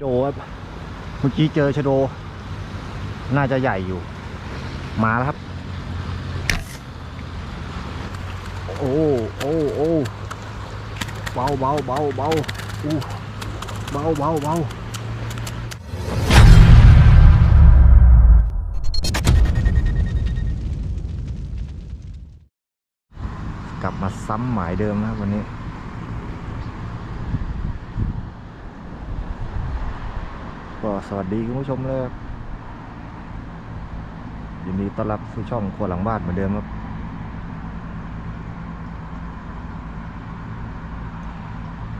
โดครับเมื่อกี้เจอชะโด น่าจะใหญ่อยู่ มาแล้วครับ โอ้โอ้โอ้เบาเบาเบาเบาอู้เบาเบาเบากลับมาซ้ำหมายเดิมนะวันนี้ ก็สวัสดีคุณผู้ชมเลยยินดีต้อนรับสู่ช่องครัวหลังบ้านเหมือนเดิมครับ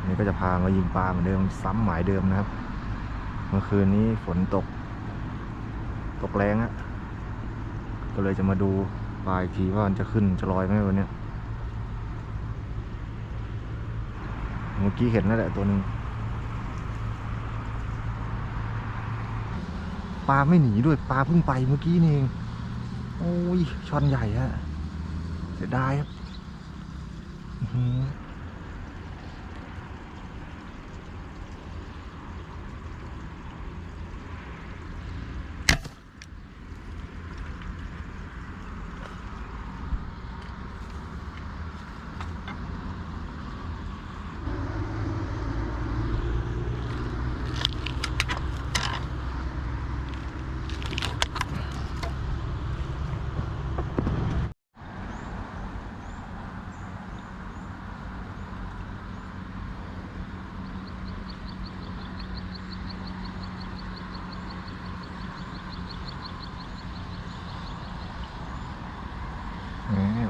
นี่ก็จะพามายิงปลาเหมือนเดิมซ้ำหมายเดิมนะครับ เมื่อคืนนี้ฝนตก ตกแรงอะก็เลยจะมาดูปลาอีกทีว่ามันจะขึ้นจะลอยไหมวันนี้เมื่อกี้เห็นแล้วแหละตัวหนึง ปลาไม่หนีด้วยปลาเพิ่งไปเมื่อกี้นี่เองโอ้ยช่อนใหญ่ฮะเสียดายครับ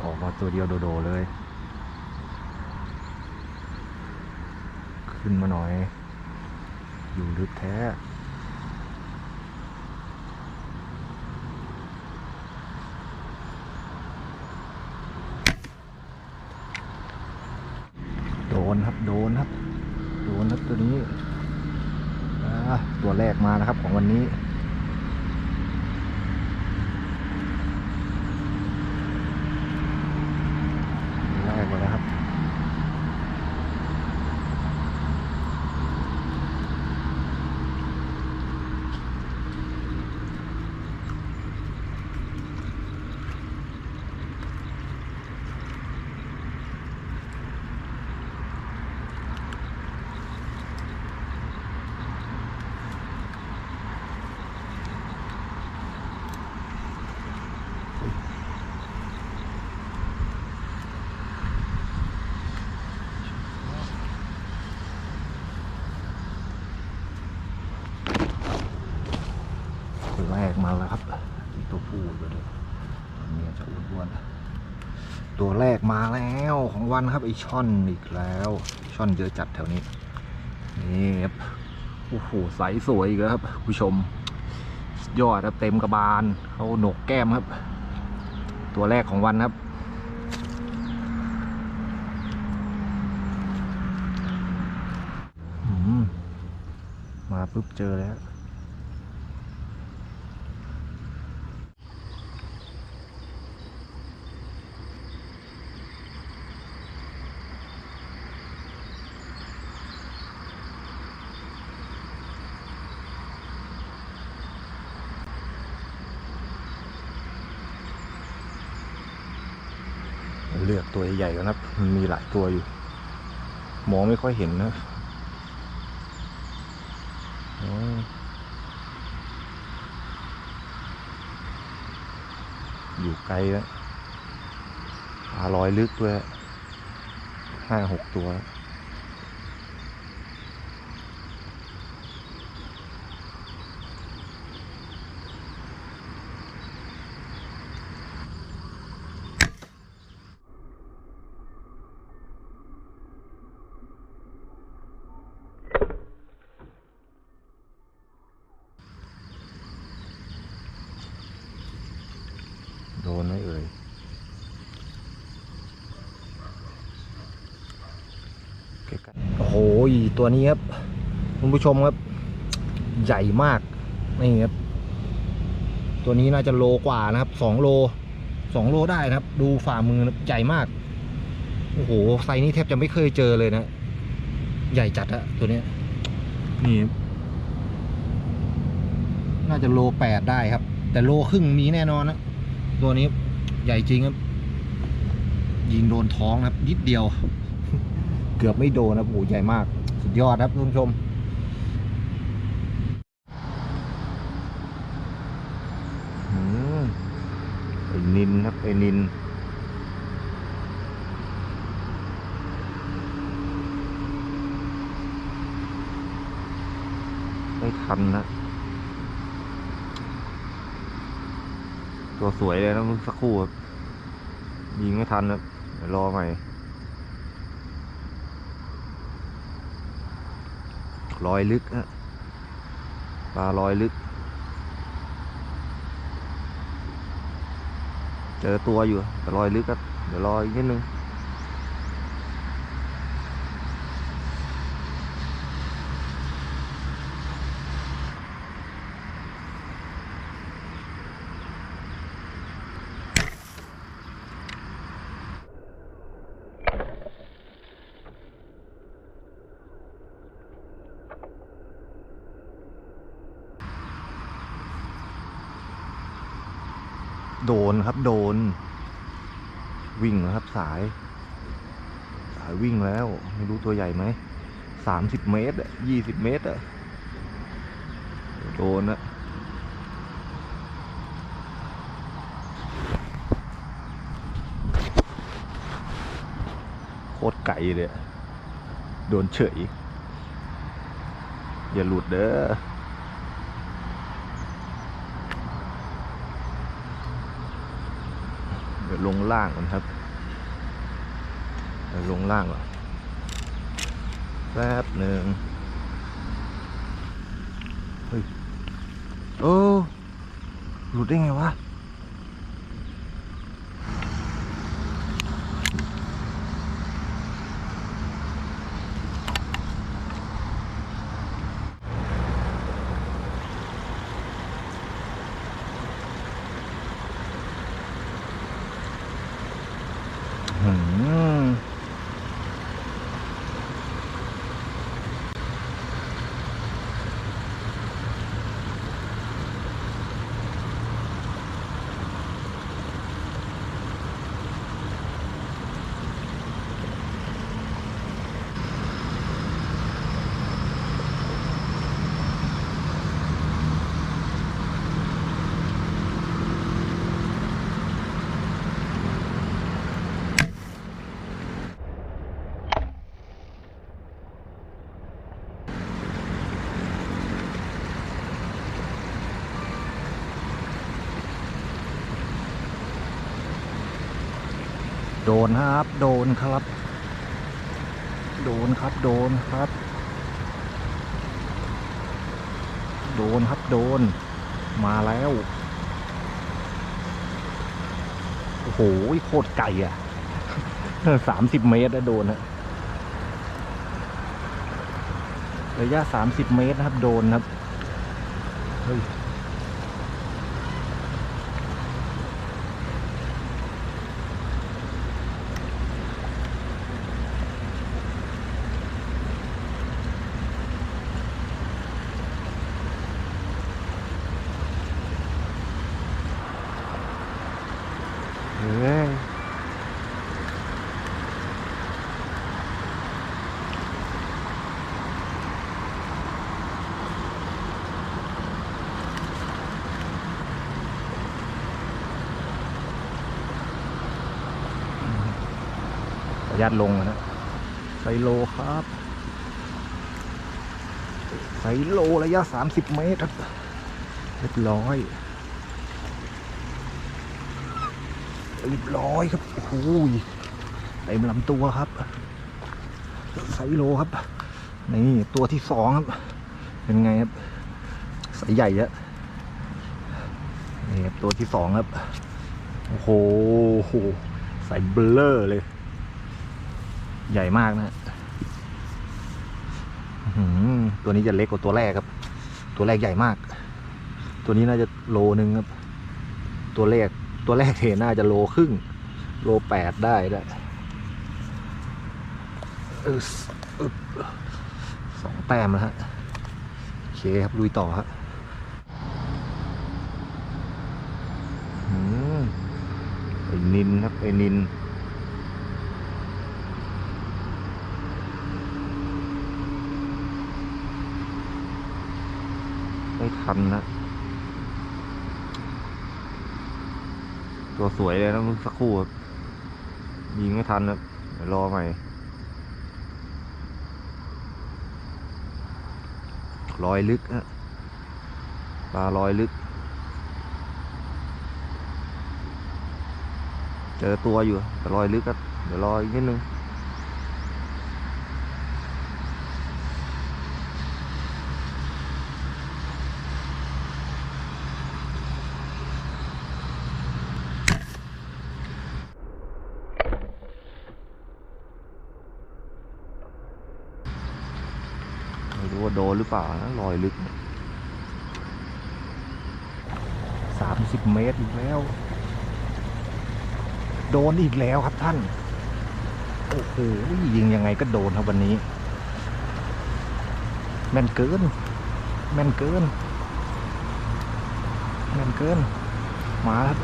ออกมาตัวเดียวโดดๆเลย ขึ้นมาหน่อย อยู่ลึกแท้โดนครับโดนครับโดนครับตัวนี้ตัวแรกมานะครับของวันนี้ แรกเลยนะครับ ตัวแรกมาแล้วครับมีตัวผู้ด้วยเนี่ยอันนี้จะอ้วนๆตัวแรก มาแล้วของวันครับไอช่อนอีกแล้ว ช่อนเยอะจัดแถวนี้นี่ครับโอ้โหใสสวยอีกแล้วครับ ผู้ชม ยอดครับเต็มกระบาลเขาโหนกแก้มครับ ตัวแรกของวันครับมาปุ๊บเจอแล้ว ใหญ่ๆกันครับ มันมีหลายตัวอยู่ มองไม่ค่อยเห็นนะอ๋ออยู่ไกลแล้วปลาลอยลึกด้วยห้าหกตัว โดนไหมเอ่ยใกล้ๆ โอ้โหตัวนี้ครับคุณผู้ชมครับ ใหญ่มากนี่ครับตัวนี้น่าจะโลกว่านะครับสองโลสองโลได้นะครับ ดูฝ่ามือนะใหญ่มากโอ้โหไซนี้แทบจะไม่เคยเจอเลยนะ ใหญ่จัดอะตัวเนี้ยนี่น่าจะโลแปดได้ครับ แต่โลครึ่งมีแน่นอนนะตัวนี้ใหญ่จริงครับ ยิงโดนท้องนะครับนิดเดียว เกือบไม่โดนนะครับโหใหญ่มาก สุดยอดครับคุณผู้ชมไอ้นินครับไอ้นินไม่ทันนะตัวสวยเลยนะสักครู่ครับยิงไม่ทันครับเดี๋ยวรอใหม่ ลอยลึกฮะปลาลอยลึก เจอตัวอยู่แต่ลอยลึกก็เดี๋ยวลออีกนิดนึง โดนครับ โดน วิ่งแล้วครับสาย สายวิ่งแล้ว ไม่รู้ตัวใหญ่ไหมสามสิบเมตรยี่สิบเมตรอะโดนอะโคตรไก่เลย โดนเฉย อย่าหลุดเด้อ เดี๋ ยวลงล่างก่อนครับเดี๋ยวลงล่างก่อนแป๊บหนึ่งเฮ้ยโอ้หลุดได้ไงวะ หืม โดนครับ โดนครับ โดนครับ โดนครับ โดนครับ โดน มาแล้ว โอ้โห โคตรไก่อะสามสิบเมตรนะโดนนะระยะสามสิบเมตรนะครับ โดนครับ เฮ้ย เฮ้ยประยัดลงนะไซโลครับไซโลระยะ 30 เมตรครับเรียบร้อย เรียบร้อยครับ โอ้โหเต็มลำตัวครับไซโลครับ นี่ตัวที่สองครับ เป็นไงครับไซส์ใหญ่อะนี่ครับตัวที่สองครับ โอ้โหใส่เบลอเลย ใหญ่มากนะหือตัวนี้จะเล็กกว่าตัวแรกครับ ตัวแรกใหญ่มาก ตัวนี้น่าจะโลนึงครับ ตัวแรก ตัวแรกเทน่าจะโลครึ่ง โลแปดได้ได้สองแต้มแล้วฮะ โอเคครับลุยต่อฮะไอ้นินครับไอ้นินไม่ทันนะ ตัวสวยเลยนะสักครู่ครับยิงไม่ทันครับเดี๋ยวรอใหม่ลอยลึกฮะปลาลอยลึก เจอตัวอยู่แต่ลอยลึกครับเดี๋ยวรออีกนิดนึง โดนหรือเปล่านะลอยลึกสามสิบเมตรอีกแล้ว โดนอีกแล้วครับท่าน โอ้โหยิงยังไงก็โดนครับวันนี้ แม่นเกิน แม่นเกิน แม่นเกิน มาครับ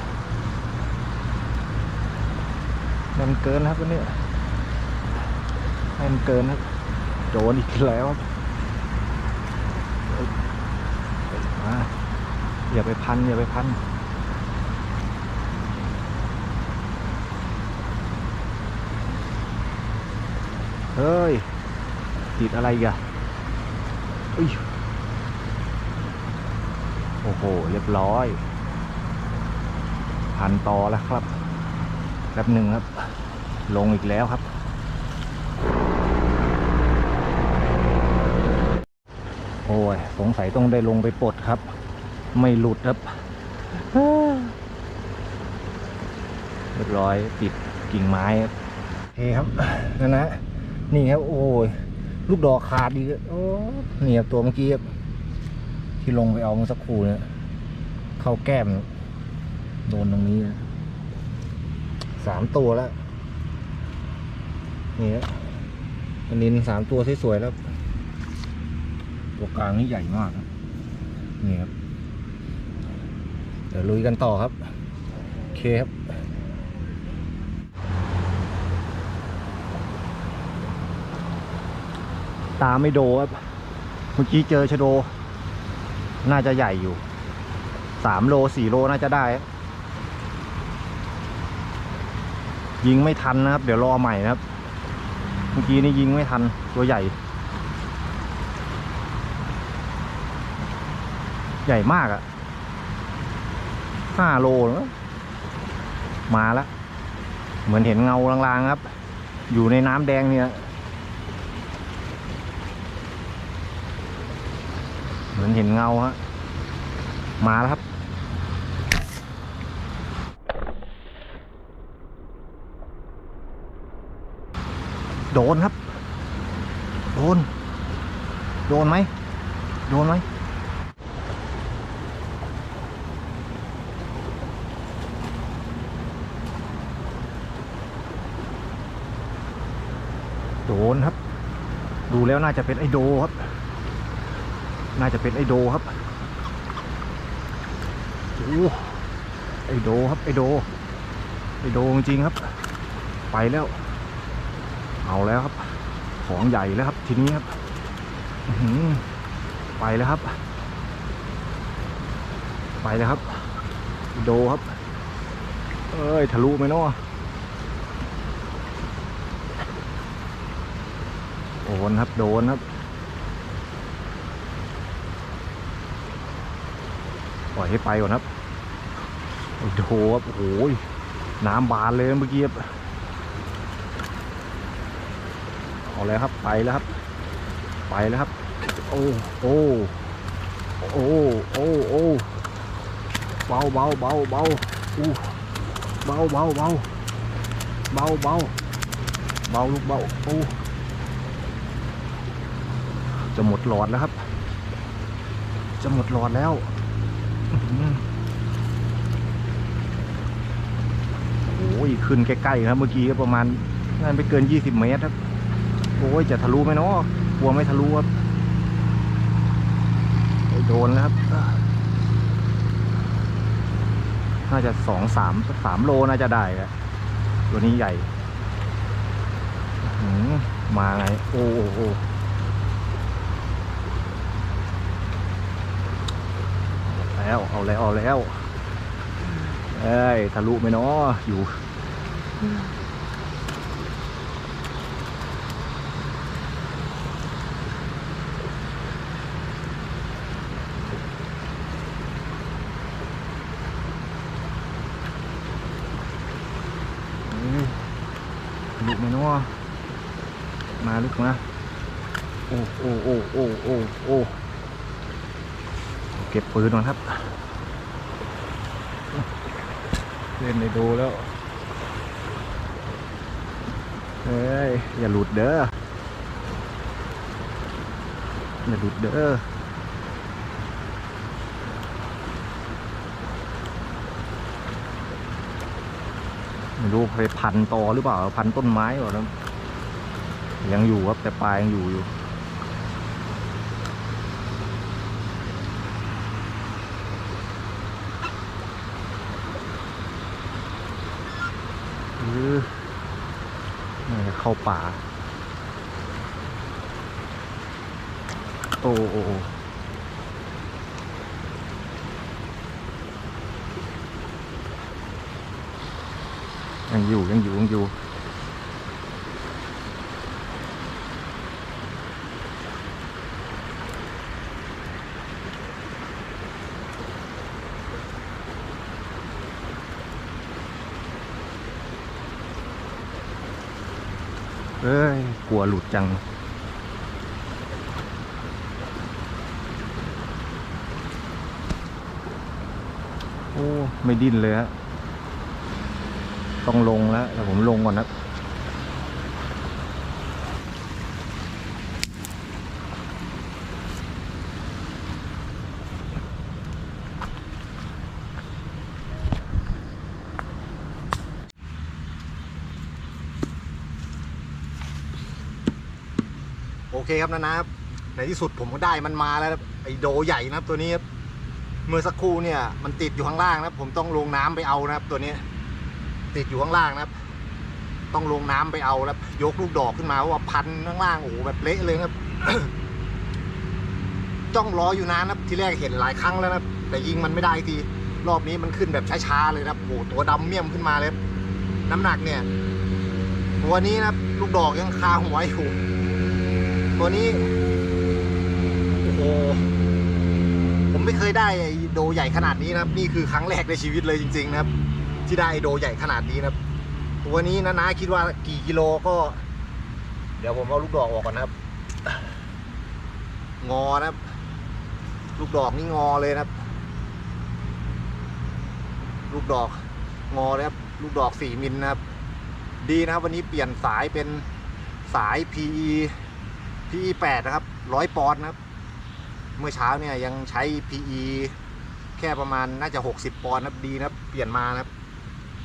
แม่นเกินครับวันนี้แม่นเกินครับ โดนอีกแล้วครับเอ้ยเอ้ยมา อย่าไปพันอย่าไปพันเฮ้ย ติดอะไรกันอุ้ย โอ้โห เรียบร้อย พันต่อแล้วครับ แป๊บหนึ่งครับ ลงอีกแล้วครับ โอ้ย สงสัยต้องได้ลงไปปลดครับ ไม่หลุดครับเรียบร้อยติดกิ่งไม้ครับเคครับนั่นนะนี่ครับ โอ้ยลูกดอกขาดอีกโอ้นี่ครับตัวเมื่อกี้ที่ลงไปเอาเมื่อสักครู่เนี่ยเข้าแก้ม โดนตรงนี้นะสามตัวแล้วนี่ครับอันนี้สามตัวสวยๆแล้ว ตัวกลางนี่ใหญ่มากนี่ครับ ดี๋ยวลุยกันต่อครับ โอเคครับตาไม่โดครับ เมื่อกี้เจอชะโด น่าจะใหญ่อยู่ สามโลสี่โลน่าจะได้ ยิงไม่ทันนะครับ เดี๋ยวรอใหม่นะครับ เมื่อกี้นี่ยิงไม่ทันตัวใหญ่ ใหญ่มากอะ ห้าโลแล้วมาแล้ว เหมือนเห็นเงาลางๆครับ อยู่ในน้ำแดงเนี่ย เหมือนเห็นเงาฮะ มาแล้วครับโดนครับ โดน โดนไหม โดนไหม โดนครับ ดูแล้วน่าจะเป็นไอโดครับ น่าจะเป็นไอโดครับโอ้ไอโดครับไอโดไอโดจริงครับ ไปแล้ว เอาแล้วครับ ของใหญ่แล้วครับ ทีนี้ครับไปแล้วครับ ไปแล้วครับ โดครับ เอ้ยทะลุไหมเนาะ โด นครับ โดนครับ ปล่อยให้ไปก่อนครับโอ้โหครับโอ้โหน้ำบานเลยเมื่อกี้ครับเอาแล้วครับไปแล้วครับ ไปแล้วครับ โอ้โอ้โอ้โอ้โอ้เบาเบาเบาเบาอู้เบาเบาเบาเบาเบาเบาลูกเบาโอ้ จะหมดหลอดแล้วครับ จะหมดหลอดแล้วโอ้ยขึ้นใกล้ๆครับ เมื่อกี้ก็ประมาณน่าไม่เกิน20เมตรครับโอ้ยจะทะลุไหมเนาะกลัวไม่ทะลุครับโดนแล้วครับน่าจะสองสามสามโลน่าจะได้อะตัวนี้ใหญ่มาไง โอ้โอ้โอ้ แล้วเอาแล้วเอาแล้วเอ้ยทะลุไหมเนาะอยู่เอ้ยลุกไหมเนาะมาลุกมาโอ้โอ้โอ้โอ้โอ้โอ้ เก็บปืนก่อนครับเล่นในโดแล้ว เฮ้ย อย่าหลุดเด้อ อย่าหลุดเด้อไม่รู้ไปพันตอหรือเปล่า พันต้นไม้หรอนะยังอยู่ครับแต่ปลายยังอยู่อยู่ เออ นี่จะเข้าป่าโอ้โอ้โอ้ยังอยู่ยังอยู่ยังอยู่ เอ้ย กลัว หลุดจัง โอ้ ไม่ดิ้นเลยฮะ ต้องลงแล้วแต่ผมลงก่อนนะ เคครับนะนะครับในที่สุดผมก็ได้มันมาแล้วไอโดใหญ่นะครับตัวนี้ครับเมื่อสักครู่เนี่ยมันติดอยู่ข้างล่างนะครับ ผมต้องลงน้ำไปเอานะครับ ตัวนี้ ติดอยู่ข้างล่างนะครับ ต้องลงน้ำไปเอาแล้วยกลูกดอกขึ้นมาเพราะว่าพันข้างล่างโอ้โหแบบเละเลยครับจ้องรออยู่นานนะครับทีแรกเห็นหลายครั้งแล้วนะแต่ยิงมันไม่ได้ทีรอบนี้มันขึ้นแบบช้าๆเลยนะครับโอ้โหตัวดำเมี่ยมขึ้นมาเลยน้ำหนักเนี่ย ตัวนี้นะลูกดอกยังคาหัวอยู่ ตัวนี้โอ้โหผมไม่เคยได้ไอโดใหญ่ขนาดนี้นะครับ นี่คือครั้งแรกในชีวิตเลยจริง ๆ นะครับ ที่ได้ไอโดใหญ่ขนาดนี้นะครับ ตัวนี้นะนาคิดว่ากี่กิโลก็ เดี๋ยวผมเอาลูกดอกออกก่อนนะครับ งอนะครับ ลูกดอกนี่งอเลยนะครับ ลูกดอกงอเลยครับลูกดอกสี่มิลนะครับ ดีนะครับ วันนี้เปลี่ยนสายเป็นสาย PE PE 8นะครับร้อยปอนด์นะครับ เมื่อเช้าเนี่ยยังใช้ PE แค่ประมาณน่าจะ 60 ปอนด์นะครับดีนะครับเปลี่ยนมานะครับ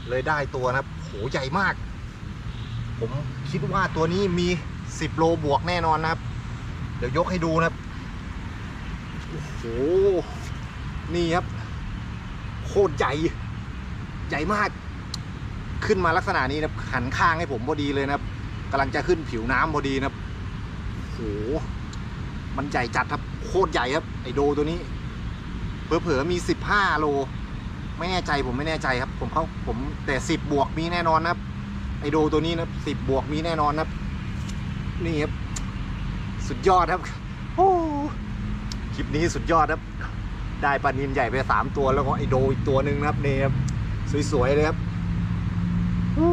เลยได้ตัวนะครับโหใหญ่มาก ผมคิดว่าตัวนี้มี 10 โลบวกแน่นอนนะครับ เดี๋ยวยกให้ดูนะครับโอ้โหนี่ครับ โคตรใหญ่ ใหญ่มาก ขึ้นมาลักษณะนี้นะหันข้างให้ผมพอดีเลยนะครับกำลังจะขึ้นผิวน้ำพอดีนะครับ หมันใหญ่จัดครับโคตรใหญ่ครับ ไอโดตัวนี้เผลอๆมีสิบห้าโล ไม่แน่ใจผมไม่แน่ใจครับ ผมเขาผมแต่สิบบวกมีแน่นอนนะครับ ไอโดตัวนี้นะสิบบวกมีแน่นอนนะครับ นี่ครับ สุดยอดครับโอ้คลิปนี้สุดยอดครับ ได้ปลานินใหญ่ไปสามตัวแล้วก็ไอโดอีกตัวหนึ่งนะครับนี่ครับสวยๆเลยครับโอ้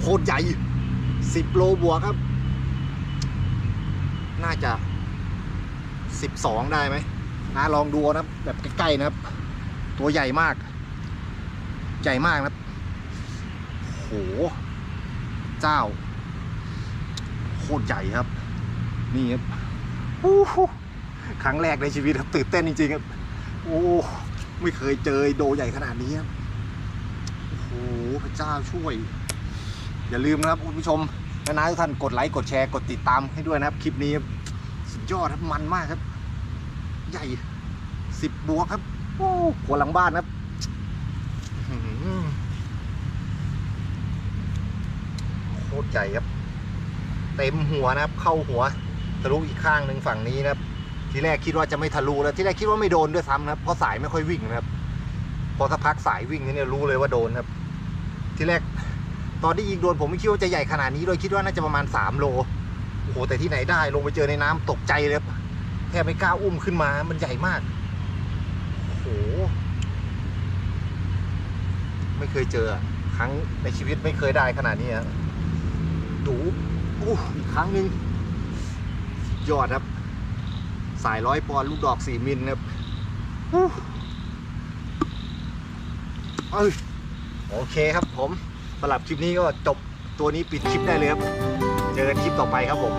โคตรใหญ่สิบโลบวกครับ น่าจะสิบสองได้ไหมนะลองดูนะแบบใกล้ๆนะครับ ตัวใหญ่มาก ใหญ่มากนะครับโหเจ้า โคตรใหญ่ครับ นี่ครับโอ้ครั้งแรกในชีวิตครับตื่นเต้นจริงๆครับ โอ้ไม่เคยเจอโดใหญ่ขนาดนี้ครับโอ้โหพระเจ้าช่วย อย่าลืมนะครับคุณผู้ชม และนะทุกท่านกดไลค์กดแชร์กดติดตามให้ด้วยนะครับ คลิปนี้สุดยอดครับมันมากครับ ใหญ่สิบบวกครับโอ้หัวหลังบ้านครับโคตรใหญ่ครับ เต็มหัวนะครับ เข้าหัวทะลุอีกข้างหนึ่งฝั่งนี้นะครับ ทีแรกคิดว่าจะไม่ทะลุแล้ว ทีแรกคิดว่าไม่โดนด้วยซ้ำนะครับเพราะสายไม่ค่อยวิ่งนะครับ พอสักพักสายวิ่งนี่เนี่ยรู้เลยว่าโดนครับ ทีแรก ตอนที่ยิงโดนผมไม่คิดว่าจะใหญ่ขนาดนี้โดยคิดว่าน่าจะประมาณสามโลโอ้โหแต่ที่ไหนได้ลงไปเจอในน้ำตกใจเลยบแทบไม่กล้าอุ้มขึ้นมามันใหญ่มากโอ้โหไม่เคยเจอครั้งในชีวิตไม่เคยได้ขนาดนี้อะดูอู้อีกครั้งหนึ่งยอดครับ สายร้อยปอนลูกดอกสี่มิลครับอู้เอ้ยโอเคครับผม สำหรับคลิปนี้ก็จบตัวนี้ปิดคลิปได้เลยครับ เจอกันคลิปต่อไปครับผม